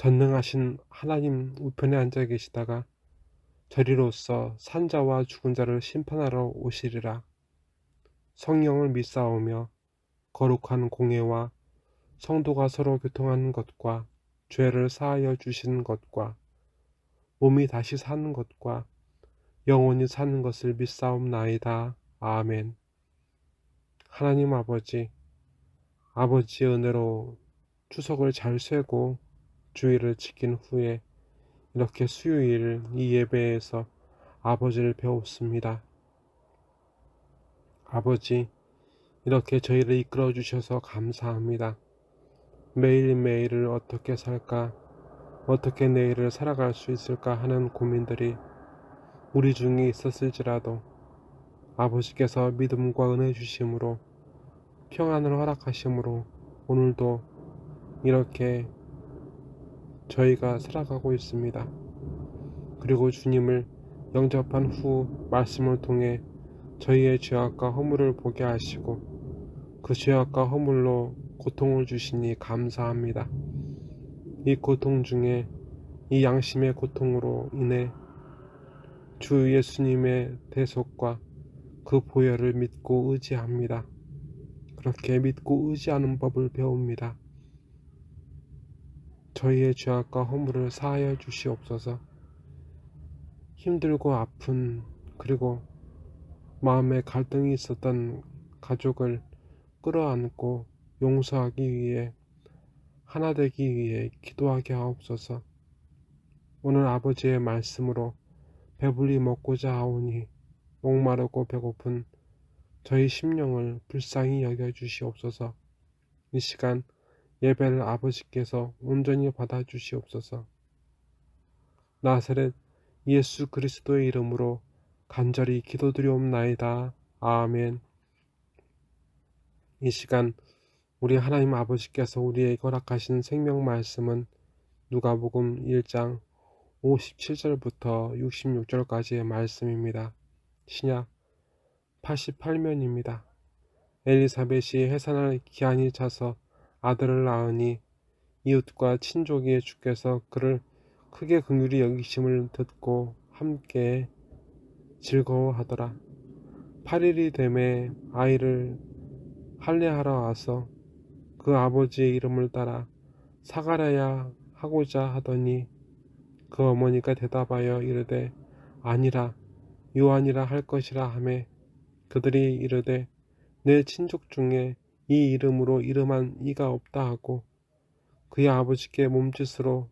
전능하신 하나님 우편에 앉아 계시다가 저리로서 산자와 죽은 자를 심판하러 오시리라. 성령을 믿사오며 거룩한 공예와 성도가 서로 교통하는 것과 죄를 사하여 주시는 것과 몸이 다시 사는 것과 영원히 사는 것을 믿사옵나이다. 아멘. 하나님 아버지, 아버지의 은혜로 추석을 잘 쇠고 주의를 지킨 후에 이렇게 수요일 이 예배에서 아버지를 배웠습니다. 아버지, 이렇게 저희를 이끌어 주셔서 감사합니다. 매일매일을 어떻게 살까, 어떻게 내일을 살아갈 수 있을까 하는 고민들이 우리 중에 있었을지라도 아버지께서 믿음과 은혜 주심으로 평안을 허락하심으로 오늘도 이렇게 저희가 살아가고 있습니다. 그리고 주님을 영접한 후 말씀을 통해 저희의 죄악과 허물을 보게 하시고 그 죄악과 허물로 고통을 주시니 감사합니다. 이 고통 중에 이 양심의 고통으로 인해 주 예수님의 대속과 그 보혈을 믿고 의지합니다. 그렇게 믿고 의지하는 법을 배웁니다. 저희의 죄악과 허물을 사하여 주시옵소서. 힘들고 아픈 그리고 마음에 갈등이 있었던 가족을 끌어안고 용서하기 위해 하나 되기 위해 기도하게 하옵소서. 오늘 아버지의 말씀으로 배불리 먹고자 하오니 목마르고 배고픈 저희 심령을 불쌍히 여겨 주시옵소서. 이 시간 예배를 아버지께서 온전히 받아 주시옵소서. 나사렛 예수 그리스도의 이름으로 간절히 기도드리옵나이다. 아멘. 이 시간 우리 하나님 아버지께서 우리에게 허락하신 생명 말씀은 누가복음 1장 57절부터 66절까지의 말씀입니다. 신약 88면입니다. 엘리사벳이 해산할 기한이 차서 아들을 낳으니 이웃과 친족이 주께서 그를 크게 긍휼히 여기심을 듣고 함께 즐거워하더라. 8일이 되매 아이를 할례하러 와서 그 아버지의 이름을 따라 사가랴야 하고자 하더니 그 어머니가 대답하여 이르되 아니라 요한이라 할 것이라 하매 그들이 이르되 내 친족 중에 이 이름으로 이름한 이가 없다 하고 그의 아버지께 몸짓으로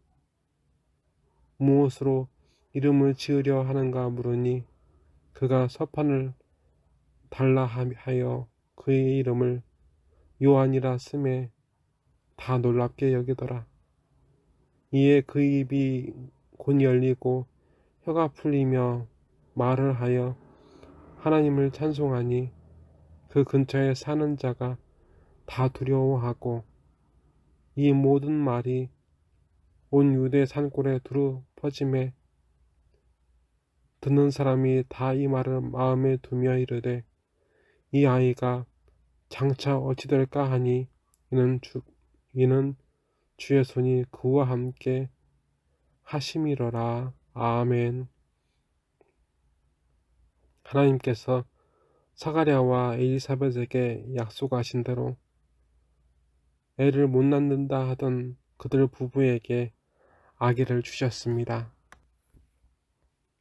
무엇으로 이름을 지으려 하는가 물으니 그가 서판을 달라 하여 그의 이름을 요한이라 쓰매 다 놀랍게 여기더라. 이에 그 입이 곧 열리고 혀가 풀리며 말을 하여 하나님을 찬송하니 그 근처에 사는 자가 다 두려워하고 이 모든 말이 온 유대 산골에 두루 퍼짐에 듣는 사람이 다 이 말을 마음에 두며 이르되 이 아이가 장차 어찌 될까 하니 이는 주 이는 주의 손이 그와 함께 하심이러라 아멘. 하나님께서 사가랴와 엘리사벳에게 약속하신 대로 애를 못 낳는다 하던 그들 부부에게 아기를 주셨습니다.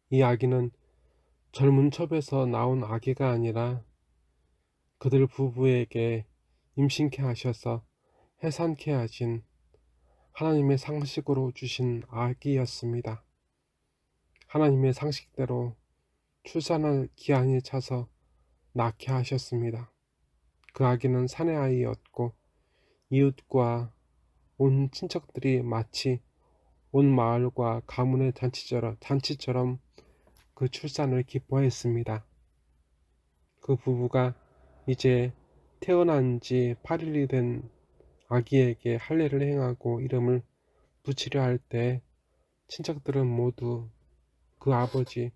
이 아기는 젊은 첩에서 나온 아기가 아니라 그들 부부에게 임신케 하셔서 해산케 하신 하나님의 상식으로 주신 아기였습니다. 하나님의 상식대로 출산할 기한이 차서 낳게 하셨습니다. 그 아기는 사내 아이였고 이웃과 온 친척들이 마치 온 마을과 가문의 잔치처럼, 잔치처럼 그 출산을 기뻐했습니다. 그 부부가 이제 태어난 지 8일이 된 아기에게 할례를 행하고 이름을 붙이려 할 때 친척들은 모두 그 아버지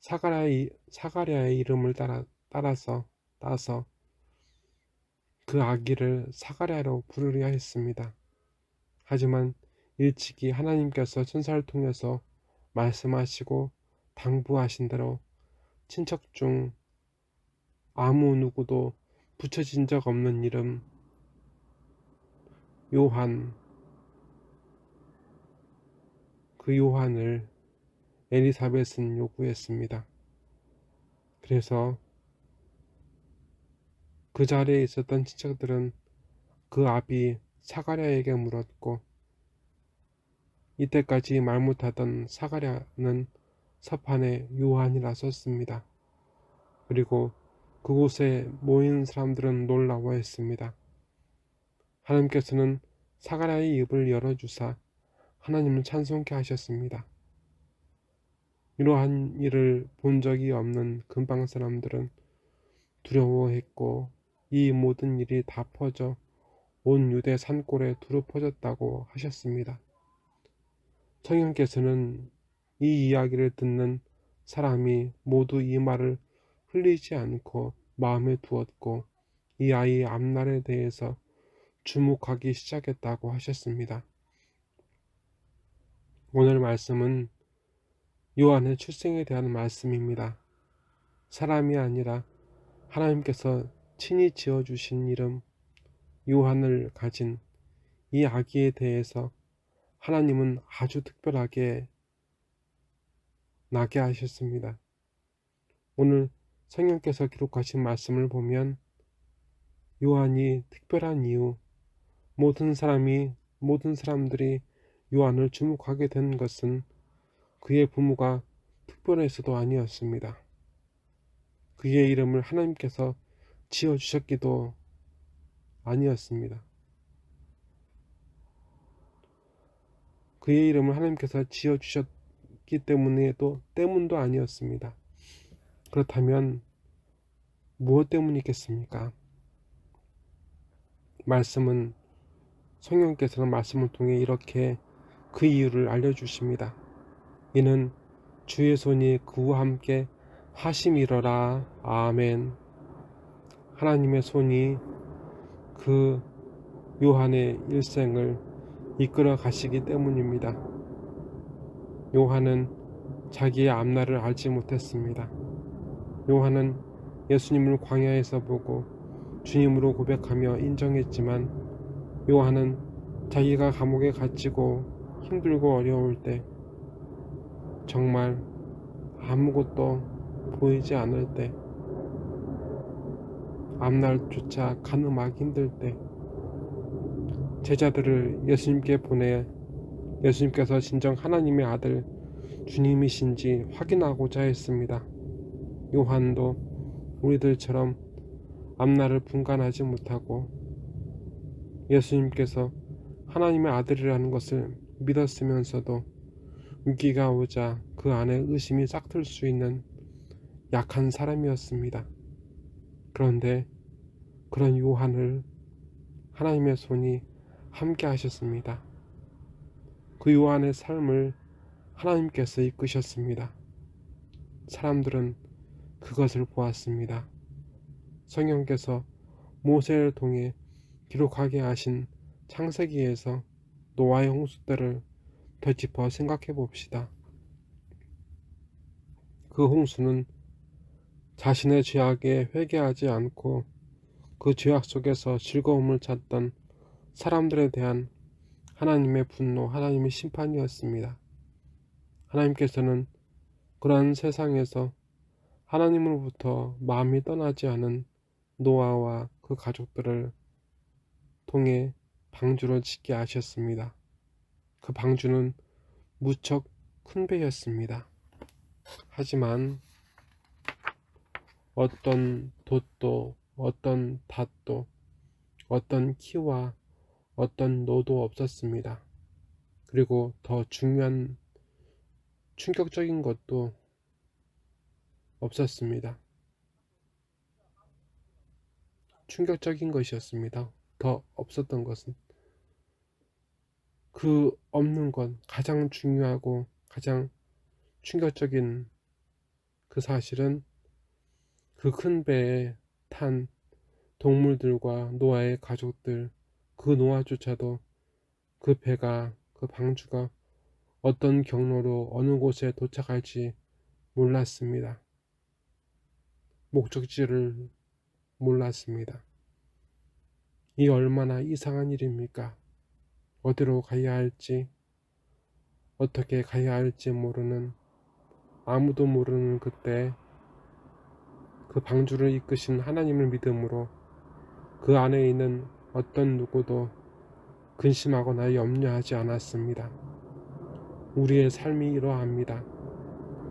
사가랴의, 사가랴의 이름을 따라, 따라서 따서 그 아기를 사가랴로 부르려 했습니다. 하지만 일찍이 하나님께서 천사를 통해서 말씀하시고 당부하신 대로 친척 중 아무 누구도 붙여진 적 없는 이름 요한 그 요한을 엘리사벳은 요구했습니다. 그래서 그 자리에 있었던 친척들은 그 아비 사가랴에게 물었고 이때까지 말 못하던 사가랴는 서판에 요한이라 썼습니다. 그리고 그곳에 모인 사람들은 놀라워했습니다. 하나님께서는 사가랴의 입을 열어주사 하나님을 찬송케 하셨습니다. 이러한 일을 본 적이 없는 근방 사람들은 두려워했고 이 모든 일이 다 퍼져 온 유대 산골에 두루 퍼졌다고 하셨습니다. 성령께서는 이 이야기를 듣는 사람이 모두 이 말을 흘리지 않고 마음에 두었고 이 아이의 앞날에 대해서 주목하기 시작했다고 하셨습니다. 오늘 말씀은 요한의 출생에 대한 말씀입니다. 사람이 아니라 하나님께서 친히 지어주신 이름 요한을 가진 이 아기에 대해서 하나님은 아주 특별하게 나게 하셨습니다. 오늘 성령께서 기록하신 말씀을 보면 요한이 특별한 이유, 모든 사람이, 모든 사람들이 요한을 주목하게 된 것은 그의 부모가 특별해서도 아니었습니다. 그의 이름을 하나님께서 지어주셨기도 아니었습니다. 그의 이름을 하나님께서 지어주셨기 때문에도 때문도 아니었습니다. 그렇다면 무엇 때문이겠습니까? 말씀은 성령께서는 말씀을 통해 이렇게 그 이유를 알려주십니다. 이는 주의 손이 그와 함께 하심이러라. 아멘. 하나님의 손이 그 요한의 일생을 이끌어 가시기 때문입니다. 요한은 자기의 앞날을 알지 못했습니다. 요한은 예수님을 광야에서 보고 주님으로 고백하며 인정했지만 요한은 자기가 감옥에 갇히고 힘들고 어려울 때 정말 아무것도 보이지 않을 때 앞날조차 가늠하기 힘들 때 제자들을 예수님께 보내 예수님께서 진정 하나님의 아들 주님이신지 확인하고자 했습니다. 요한도 우리들처럼 앞날을 분간하지 못하고 예수님께서 하나님의 아들이라는 것을 믿었으면서도 위기가 오자 그 안에 의심이 싹틀 수 있는 약한 사람이었습니다. 그런데 그런 요한을 하나님의 손이 함께 하셨습니다. 그 요한의 삶을 하나님께서 이끄셨습니다. 사람들은 그것을 보았습니다. 성령께서 모세를 통해 기록하게 하신 창세기에서 노아의 홍수 때를 되짚어 생각해 봅시다. 그 홍수는 자신의 죄악에 회개하지 않고 그 죄악 속에서 즐거움을 찾던 사람들에 대한 하나님의 분노, 하나님의 심판이었습니다. 하나님께서는 그러한 세상에서 하나님으로부터 마음이 떠나지 않은 노아와 그 가족들을 통해 방주를 짓게 하셨습니다. 그 방주는 무척 큰 배였습니다. 하지만 어떤 돛도 어떤 닷도 어떤 키와 어떤 노도 없었습니다. 그리고 더 중요한 충격적인 것도 없었습니다. 충격적인 것이었습니다. 더 없었던 것은 그 없는 것 가장 중요하고 가장 충격적인 그 사실은 그 큰 배에 탄 동물들과 노아의 가족들 그 노아조차도 그 배가 그 방주가 어떤 경로로 어느 곳에 도착할지 몰랐습니다. 목적지를 몰랐습니다. 이 얼마나 이상한 일입니까? 어디로 가야 할지, 어떻게 가야 할지 모르는, 아무도 모르는 그때 그 방주를 이끄신 하나님을 믿음으로 그 안에 있는 어떤 누구도 근심하거나 염려하지 않았습니다. 우리의 삶이 이러합니다.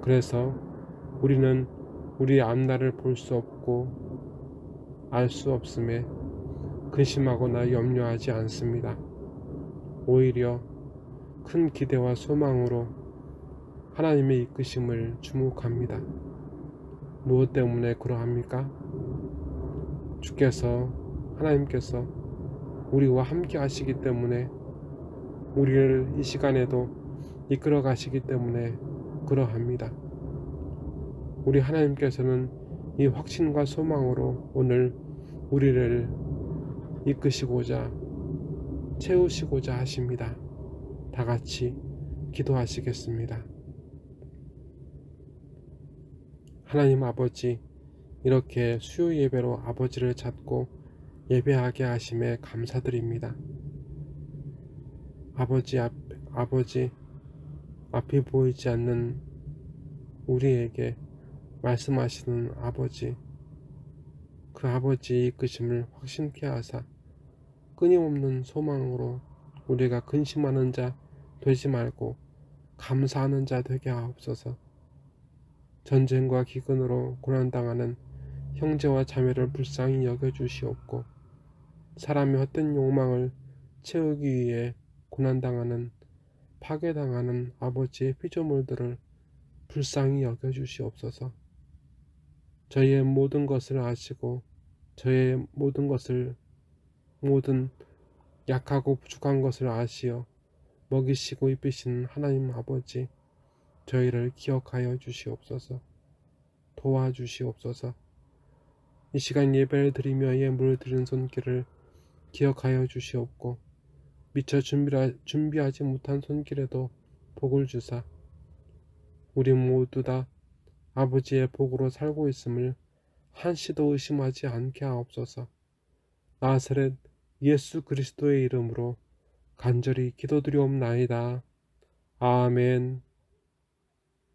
그래서 우리는 우리의 앞날을 볼 수 없고 알 수 없음에 근심하거나 염려하지 않습니다. 오히려 큰 기대와 소망으로 하나님의 이끄심을 주목합니다. 무엇 때문에 그러합니까? 주께서 하나님께서 우리와 함께 하시기 때문에 우리를 이 시간에도 이끌어 가시기 때문에 그러합니다. 우리 하나님께서는 이 확신과 소망으로 오늘 우리를 이끄시고자 채우시고자 하십니다. 다 같이 기도하시겠습니다. 하나님 아버지, 이렇게 수요 예배로 아버지를 찾고 예배하게 하심에 감사드립니다. 아버지 앞, 아버지 앞이 보이지 않는 우리에게 말씀하시는 아버지, 그 아버지의 이끄심을 확신케 하사 끊임없는 소망으로 우리가 근심하는 자 되지 말고 감사하는 자 되게 하옵소서. 전쟁과 기근으로 고난당하는 형제와 자매를 불쌍히 여겨 주시옵고 사람의 헛된 욕망을 채우기 위해 고난당하는 파괴당하는 아버지의 피조물들을 불쌍히 여겨 주시옵소서. 저희의 모든 것을 아시고 저의 모든 것을 모든 약하고 부족한 것을 아시어 먹이시고 입히시는 하나님 아버지 저희를 기억하여 주시옵소서 도와주시옵소서 이 시간 예배를 드리며 예물을 드리는 손길을 기억하여 주시옵고 미처 준비하지 못한 손길에도 복을 주사 우리 모두 다 아버지의 복으로 살고 있음을 한시도 의심하지 않게 하옵소서 나사렛 예수 그리스도의 이름으로 간절히 기도드리옵나이다. 아멘.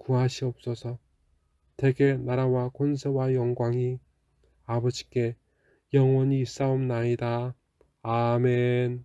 구하시옵소서. 대개 나라와 권세와 영광이 아버지께 영원히 싸움나이다. 아멘.